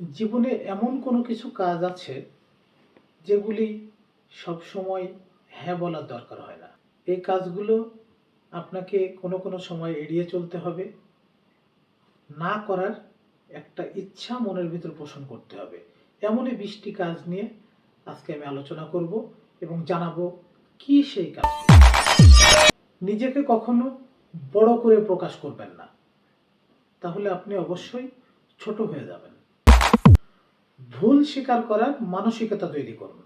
জীবনে এমন কোনো কিছু কাজ আছে যেগুলি সব সময় হ্যাঁ বলার দরকার হয় না। এই কাজগুলো আপনাকে কোনো কোনো সময় এড়িয়ে চলতে হবে। না করার একটা ইচ্ছা মনের ভিতর পোষণ করতে হবে। এমনই বিশটি কাজ নিয়ে আজকে আমি আলোচনা করব এবং জানাব কি সেই কাজ। নিজেকে কখনো বড় করে প্রকাশ করবেন না। তাহলে আপনি অবশ্যই ছোট হয়ে যাবেন। ভুল স্বীকার করার মানসিকতা তৈরি করুন।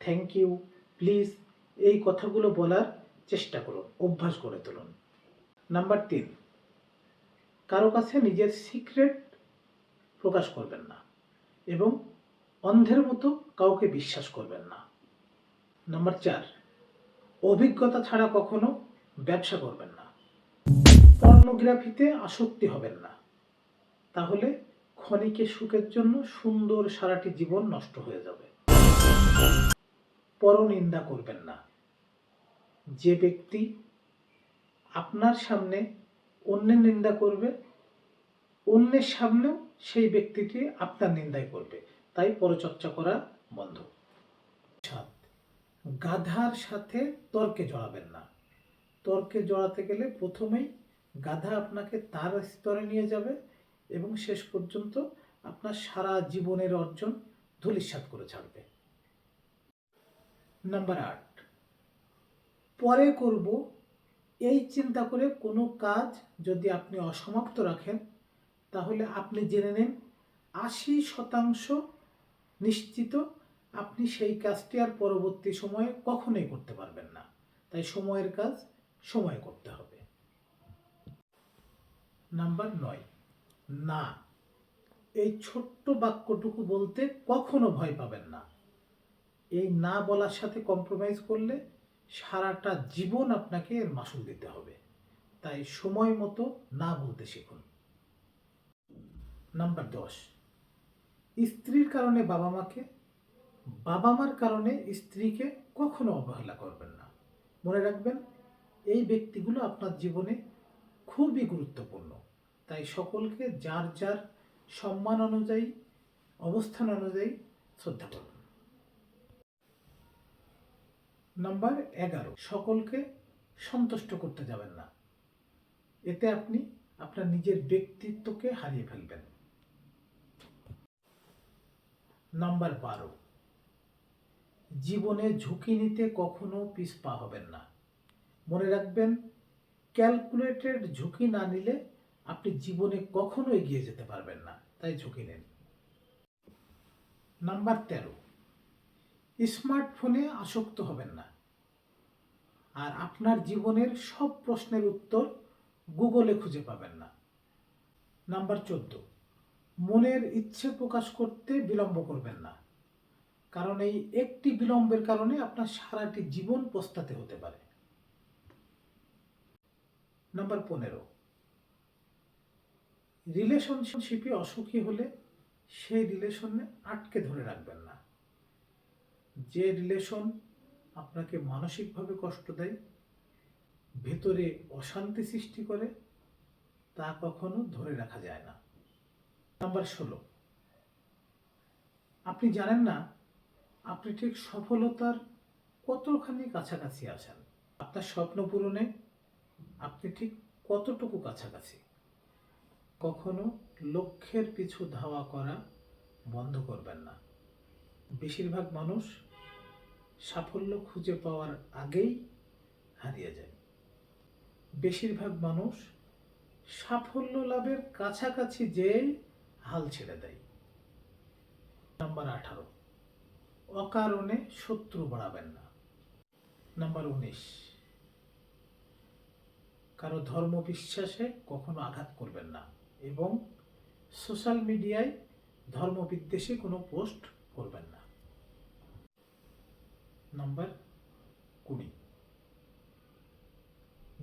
থ্যাংক ইউ প্লিজ এই কথাগুলো বলার চেষ্টা করুন, অভ্যাস করে তুলুন। নাম্বার তিন কারও কাছে নিজের সিক্রেট প্রকাশ করবেন না এবং অন্ধের মতো কাউকে বিশ্বাস করবেন না। নাম্বার চার, অভিজ্ঞতা ছাড়া কখনো ব্যবসা করবেন না। পর্নোগ্রাফিতে আসক্তি হবেন না। তাহলে ক্ষণিকে সুখের জন্য সুন্দর সারাটি জীবন নষ্ট হয়ে যাবে। পরনিন্দা করবেন না। যে ব্যক্তি আপনার সামনে অন্যের নিন্দা করবে, অন্যের সামনেও সেই ব্যক্তিটি আপনার নিন্দাই করবে। তাই পরচর্চা করা বন্ধ। সাত গাধার সাথে তর্কে জড়াবেন না। তর্কে জড়াতে গেলে প্রথমেই গাধা আপনাকে তার স্তরে নিয়ে যাবে। এবং শেষ পর্যন্ত আপনার সারা জীবনের অর্জন ধূলিসাৎ করে ছাড়বে। নাম্বার আট। পরে করব এই চিন্তা করে কোনো কাজ যদি আপনি অসমাপ্ত রাখেন, তাহলে আপনি জেনে নিন আশি শতাংশ নিশ্চিত আপনি সেই কাজটি আর পরবর্তী সময়ে কখনোই করতে পারবেন না। তাই সময়ের কাজ সময় করতে হবে। নাম্বার নয়। না, এই ছোট্ট বাক্যটুকু বলতে কখনো ভয় পাবেন না। এই না বলার সাথে কম্প্রোমাইজ করলে সারাটা জীবন আপনাকে এর মাসুল দিতে হবে। তাই সময় মতো না বলতে শিখুন। নাম্বার দশ, স্ত্রীর কারণে বাবা মাকে, বাবা মার কারণে স্ত্রীকে কখনো অবহেলা করবেন না। মনে রাখবেন, এই ব্যক্তিগুলো আপনার জীবনে খুবই গুরুত্বপূর্ণ। তাই সকলকে যার যার সম্মান অনুযায়ী, অবস্থান অনুযায়ী শ্রদ্ধা করুন। নাম্বার এগারো, সকলকে সন্তুষ্ট করতে যাবেন না। এতে আপনি আপনার নিজের ব্যক্তিত্বকে হারিয়ে ফেলবেন। নাম্বার বারো, জীবনে ঝুঁকি নিতে কখনো পিছপা হবেন না। মনে রাখবেন, ক্যালকুলেটেড ঝুঁকি না নিলে আপনি জীবনে কখনো এগিয়ে যেতে পারবেন না। তাই ঝুঁকি নেন। নাম্বার তেরো। স্মার্টফোনে আসক্ত হবেন না। আর আপনার জীবনের সব প্রশ্নের উত্তর গুগলে খুঁজে পাবেন না। নাম্বার চোদ্দ। মনের ইচ্ছে প্রকাশ করতে বিলম্ব করবেন না। কারণ এই একটি বিলম্বের কারণে আপনার সারাটি জীবন পস্তাতে হতে পারে। নাম্বার পনেরো। রিলেশনশিপে অসুখী হলে সেই রিলেশনে আটকে ধরে রাখবেন না। যে রিলেশন আপনাকে মানসিকভাবে কষ্ট দেয়, ভেতরে অশান্তি সৃষ্টি করে, তা কখনো ধরে রাখা যায় না। নাম্বার ষোলো। আপনি জানেন না, আপনি ঠিক সফলতার কতখানি কাছাকাছি আসেন আপনার স্বপ্ন পূরণে আপনি ঠিক কতটুকু কাছাকাছি? কখনো লক্ষ্যের পিছু ধাওয়া করা বন্ধ করবেন না। বেশিরভাগ মানুষ সাফল্য খুঁজে পাওয়ার আগেই হারিয়ে যায়। বেশিরভাগ মানুষ সাফল্য লাভের কাছাকাছি যেয়ে হাল ছেড়ে দেয়। নাম্বার আঠারো, অকারণে শত্রু বাড়াবেন না। নাম্বার উনিশ, কারও ধর্ম বিশ্বাসে কখনো আঘাত করবেন না। এবং সোশ্যাল মিডিয়ায় ধর্মবিদ্বেষে কোনো পোস্ট করবেন না। নাম্বার কুড়ি।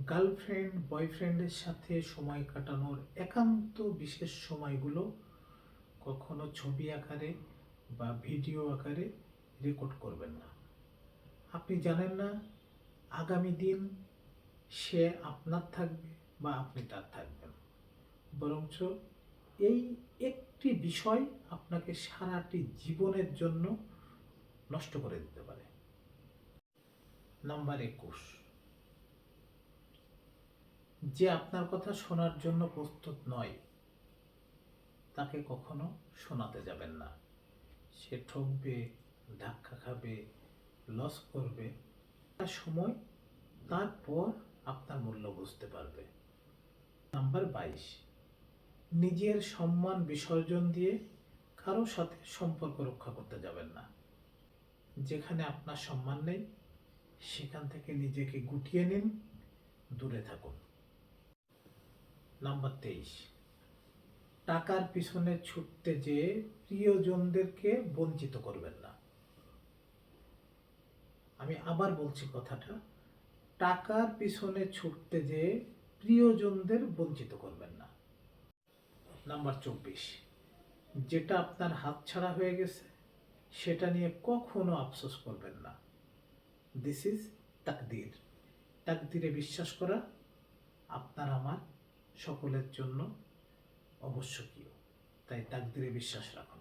গার্লফ্রেন্ড, বয়ফ্রেন্ডের সাথে সময় কাটানোর একান্ত বিশেষ সময়গুলো কখনো ছবি আকারে বা ভিডিও আকারে রেকর্ড করবেন না। আপনি জানেন না আগামী দিন সে আপনার থাকবে বা আপনি তার থাকবেন। বরঞ্চ এই একটি বিষয় আপনাকে সারাটি জীবনের জন্য নষ্ট করে দিতে পারে। নাম্বার একুশ। যে আপনার কথা শোনার জন্য প্রস্তুত নয়, তাকে কখনো শোনাতে যাবেন না। সে ঠকবে, ধাক্কা খাবে লস করবে। তার সময় তারপর আপনার মূল্য বুঝতে পারবে। নাম্বার বাইশ। নিজের সম্মান বিসর্জন দিয়ে কারও সাথে সম্পর্ক রক্ষা করতে যাবেন না। যেখানে আপনার সম্মান নেই, সেখান থেকে নিজেকে গুটিয়ে নিন, দূরে থাকুন। নাম্বার তেইশ। টাকার পিছনে ছুটতে যেয়ে প্রিয়জনদেরকে বঞ্চিত করবেন না। আমি আবার বলছি কথাটা, টাকার পিছনে ছুটতে যেয়ে প্রিয়জনদের বঞ্চিত করবেন না। নাম্বার চব্বিশ। যেটা আপনার হাত ছাড়া হয়ে গেছে, সেটা নিয়ে কখনো আফসোস করবেন না। দিস ইজ তাকদির। তাকদিরে বিশ্বাস করা আপনার আমার সকলের জন্য অবশ্যকীয়। তাই তাকদিরে বিশ্বাস রাখুন।